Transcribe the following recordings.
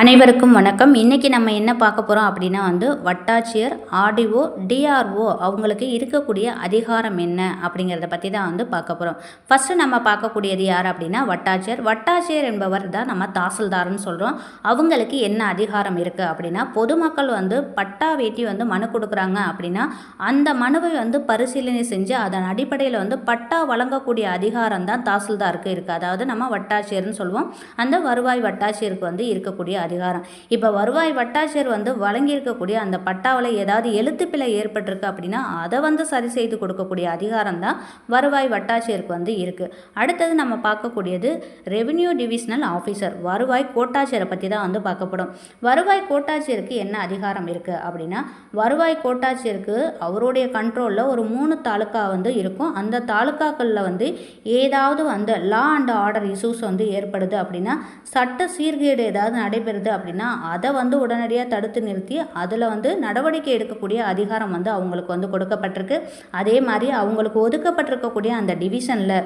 அனைவருக்கும் வணக்கம். இன்றைக்கி நம்ம என்ன பார்க்க போகிறோம் அப்படின்னா வந்து வட்டாட்சியர் ஆர்டிஓ டிஆர்ஓ அவங்களுக்கு இருக்கக்கூடிய அதிகாரம் என்ன அப்படிங்கிறத பற்றி தான் வந்து பார்க்க போகிறோம் ஃபஸ்ட்டு நம்ம பார்க்கக்கூடியது யார் அப்படின்னா வட்டாட்சியர். வட்டாட்சியர் என்பவர் தான் நம்ம தாசில்தார்னு சொல்கிறோம் அவங்களுக்கு என்ன அதிகாரம் இருக்குது அப்படின்னா பொதுமக்கள் வந்து பட்டா வேட்டி வந்து மனு கொடுக்குறாங்க அப்படின்னா அந்த மனுவை வந்து பரிசீலனை செஞ்சு அதன் அடிப்படையில் வந்து பட்டா வழங்கக்கூடிய அதிகாரம் தான் தாசில்தாருக்கு இருக்குது அதாவது நம்ம வட்டாட்சியர்னு சொல்லுவோம் அந்த வருவாய் வட்டாட்சியருக்கு வந்து இருக்கக்கூடிய அதிகாரம். இப்போ வருவாய் வட்டாட்சியர் வந்து வழங்கியிருக்கக்கூடிய அந்த பட்டாவில் ஏதாவது எழுத்துப்பிழை ஏற்பட்டிருக்கு அப்படின்னா அதை வந்து சரி செய்து கொடுக்கக்கூடிய அதிகாரம் தான் வருவாய் வட்டாட்சியருக்கு வந்து இருக்குது அடுத்தது நம்ம பார்க்கக்கூடியது ரெவென்யூ டிவிஷனல் ஆஃபீஸர் வருவாய் கோட்டாட்சியரை பற்றி தான் வந்து பார்க்கப்படும். வருவாய் கோட்டாட்சியருக்கு என்ன அதிகாரம் இருக்குது அப்படின்னா வருவாய் கோட்டாட்சியருக்கு அவருடைய கண்ட்ரோலில் ஒரு மூணு தாலுக்கா வந்து இருக்கும். அந்த தாலுக்காக்களில் வந்து ஏதாவது வந்து லா அண்ட் ஆர்டர் இஷ்யூஸ் வந்து ஏற்படுது அப்படின்னா சட்ட சீர்கேடு ஏதாவது நடைபெறுது அப்படின்னா அதை வந்து உடனடியாக தடுத்து நிறுத்தி அதில் வந்து நடவடிக்கை எடுக்கக்கூடிய அதிகாரம் வந்து அவங்களுக்கு வந்து கொடுக்கப்பட்டிருக்கு. அதே மாதிரி அவங்களுக்கு ஒதுக்கப்பட்டிருக்கக்கூடிய அந்த டிவிஷனில்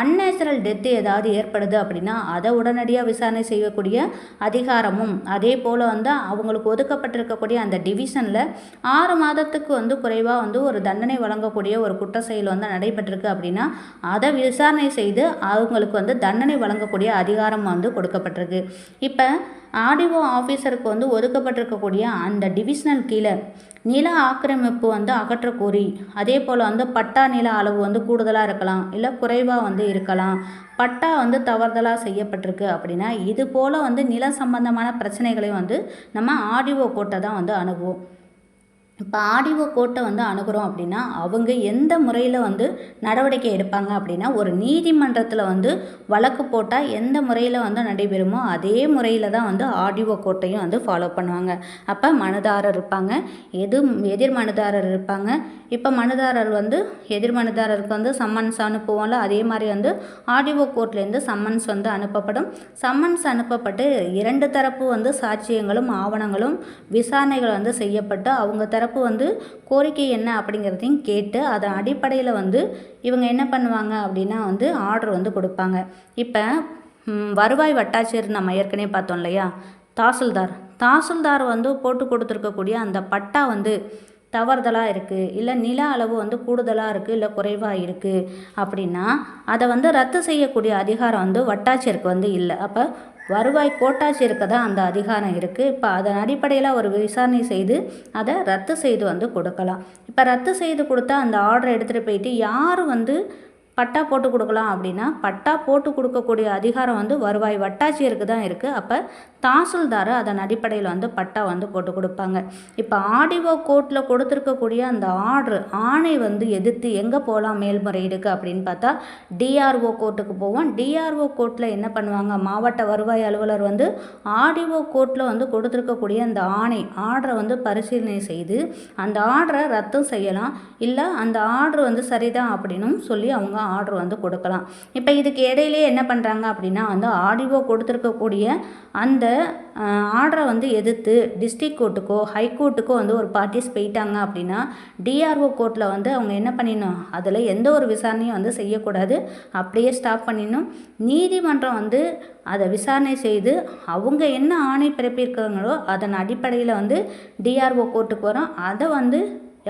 அன்நேச்சுரல் டெத்து ஏதாவது ஏற்படுது அப்படின்னா அதை உடனடியாக விசாரணை செய்யக்கூடிய அதிகாரமும் அதே போல் வந்து அவங்களுக்கு ஒதுக்கப்பட்டிருக்கக்கூடிய அந்த டிவிஷனில் ஆறு மாதத்துக்கு வந்து குறைவாக வந்து ஒரு தண்டனை வழங்கக்கூடிய ஒரு குற்ற செயல் வந்து நடைபெற்றிருக்கு அப்படின்னா அதை விசாரணை செய்து அவங்களுக்கு வந்து தண்டனை வழங்கக்கூடிய அதிகாரம் வந்து கொடுக்கப்பட்டிருக்கு. இப்போ ஆர்டிஓ ஆஃபீஸருக்கு வந்து ஒதுக்கப்பட்டிருக்கக்கூடிய அந்த டிவிஷனல் கீழே நில ஆக்கிரமிப்பு வந்து அகற்ற கோரி அதே போல் வந்து பட்டா நில அளவு வந்து கூடுதலாக இருக்கலாம் இல்லை குறைவாக வந்து இருக்கலாம் பட்டா வந்து தவறுதலாக செய்யப்பட்டிருக்கு அப்படின்னா இது போல் வந்து நில சம்பந்தமான பிரச்சனைகளையும் வந்து நம்ம ஆர்டிஓ கோட்டை தான் வந்து அணுகுவோம். இப்போ ஆடிஓ கோர்ட்டை வந்து அணுகிறோம் அப்படின்னா அவங்க எந்த முறையில் வந்து நடவடிக்கை எடுப்பாங்க அப்படின்னா ஒரு நீதிமன்றத்தில் வந்து வழக்கு போட்டால் எந்த முறையில் வந்து நடைபெறுமோ அதே முறையில் தான் வந்து ஆடிஓ கோர்ட்டையும் வந்து ஃபாலோ பண்ணுவாங்க. அப்போ மனுதாரர் இருப்பாங்க. எது எதிர் மனுதாரர் இருப்பாங்க. இப்போ மனுதாரர் வந்து எதிர் மனுதாரருக்கு வந்து சம்மன்ஸ் அனுப்புவோம்ல அதே மாதிரி வந்து ஆடிஓ கோர்ட்லேருந்து சம்மன்ஸ் வந்து அனுப்பப்படும். சம்மன்ஸ் அனுப்பப்பட்டு இரண்டு தரப்பு வந்து சாட்சியங்களும் ஆவணங்களும் விசாரணைகள் வந்து செய்யப்பட்டு அவங்க தரப்பு தரப்பு வந்து கோரிக்கை என்ன அப்படிங்கிறதையும் கேட்டு அதன் அடிப்படையில் வந்து இவங்க என்ன பண்ணுவாங்க அப்படின்னா வந்து ஆர்டர் வந்து கொடுப்பாங்க. இப்போ வருவாய் வட்டாட்சியர் நம்ம ஏற்கனவே பார்த்தோம் இல்லையா? தாசில்தார். தாசில்தார் வந்து போட்டு கொடுத்துருக்கக்கூடிய அந்த பட்டா வந்து தவறுதலாக இருக்குது இல்லை நில அளவு வந்து கூடுதலாக இருக்குது இல்லை குறைவாக இருக்குது அப்படின்னா அதை வந்து ரத்து செய்யக்கூடிய அதிகாரம் வந்து வட்டாட்சியருக்கு வந்து இல்லை. அப்போ வருவாய் கோட்டாட்சியருக்கு தான் அந்த அதிகாரம் இருக்குது இப்போ அதன் அடிப்படையில் ஒரு விசாரணை செய்து அதை ரத்து செய்து வந்து கொடுக்கலாம். இப்போ ரத்து செய்து கொடுத்தா அந்த ஆர்டரை எடுத்துகிட்டு போயிட்டு யார் வந்து பட்டா போட்டு கொடுக்கலாம் அப்படின்னா பட்டா போட்டு கொடுக்கக்கூடிய அதிகாரம் வந்து வருவாய் வட்டாட்சியருக்கு தான் இருக்குது அப்போ தாசில்தார் அதன் அடிப்படையில் வந்து பட்டா வந்து போட்டு கொடுப்பாங்க. இப்போ ஆடிஓ கோர்ட்டில் கொடுத்துருக்கக்கூடிய அந்த ஆர்டர் ஆணை வந்து எதிர்த்து எங்கே போகலாம் மேல்முறையீடுக்கு அப்படின்னு பார்த்தா டிஆர்ஓ கோர்ட்டுக்கு போவோம். டிஆர்ஓ கோர்ட்டில் என்ன பண்ணுவாங்க? மாவட்ட வருவாய் அலுவலர் வந்து ஆடிஓ கோர்ட்டில் வந்து கொடுத்துருக்கக்கூடிய அந்த ஆணை ஆர்டரை வந்து பரிசீலனை செய்து அந்த ஆர்டரை ரத்தம் செய்யலாம். இல்லை அந்த ஆர்டர் வந்து சரிதான் அப்படின்னும் சொல்லி அவங்க ஆர்டர் வந்து கொடுக்கலாம். இப்போ இதுக்கு இடையிலே என்ன பண்ணுறாங்க அப்படின்னா வந்து ஆடிஓ கொடுத்துருக்கக்கூடிய அந்த ஆர்டரை வந்து எதிர்த்து டிஸ்ட்ரிக் கோர்ட்டுக்கோ ஹைகோர்ட்டுக்கோ வந்து ஒரு பார்ட்டிஸ் போயிட்டாங்க அப்படின்னா டிஆர்ஓ கோர்ட்டில் வந்து அவங்க என்ன பண்ணிடணும்? அதில் எந்த ஒரு விசாரணையும் வந்து செய்யக்கூடாது. அப்படியே ஸ்டாப் பண்ணிடணும். நீதிமன்றம் வந்து அதை விசாரணை செய்து அவங்க என்ன ஆணை பிறப்பியிருக்காங்களோ அதன் அடிப்படையில் வந்து டிஆர்ஓ கோர்ட்டுக்கு வரும். அதை வந்து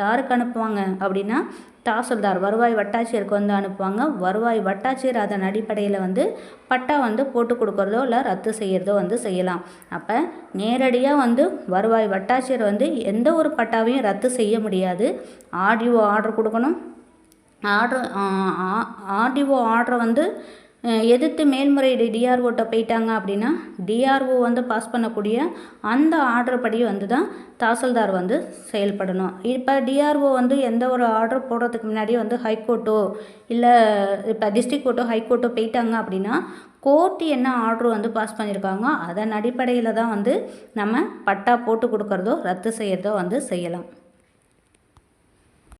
யாருக்கு அனுப்புவாங்க அப்படின்னா தாசில்தார் வருவாய் வட்டாட்சியருக்கு வந்து அனுப்புவாங்க. வருவாய் வட்டாட்சியர் அதன் அடிப்படையில் வந்து பட்டா வந்து போட்டு கொடுக்குறதோ இல்லை ரத்து செய்கிறதோ வந்து செய்யலாம். அப்போ நேரடியாக வந்து வருவாய் வட்டாட்சியர் வந்து எந்த ஒரு பட்டாவையும் ரத்து செய்ய முடியாது. ஆர்டிஓ ஆர்டர் கொடுக்கணும். ஆர்டர் ஆர்டிஓ ஆர்டரை வந்து எதிர்த்து மேல்முறையீடு டிஆர்ஓட்ட போயிட்டாங்க அப்படின்னா டிஆர்ஓ வந்து பாஸ் பண்ணக்கூடிய அந்த ஆர்டர் படி வந்து தான் தாசில்தார் வந்து செயல்படணும். இப்போ டிஆர்ஓ வந்து எந்த ஒரு ஆர்டர் போடுறதுக்கு முன்னாடி வந்து ஹைகோர்ட்டோ இல்லை இப்போ டிஸ்ட்ரிக் கோர்ட்டோ ஹைகோர்ட்டோ போயிட்டாங்க அப்படின்னா கோர்ட்டு என்ன ஆர்டர் வந்து பாஸ் பண்ணியிருக்காங்க அதன் அடிப்படையில் தான் வந்து நம்ம பட்டா போட்டு கொடுக்குறதோ ரத்து செய்கிறதோ வந்து செய்யலாம்.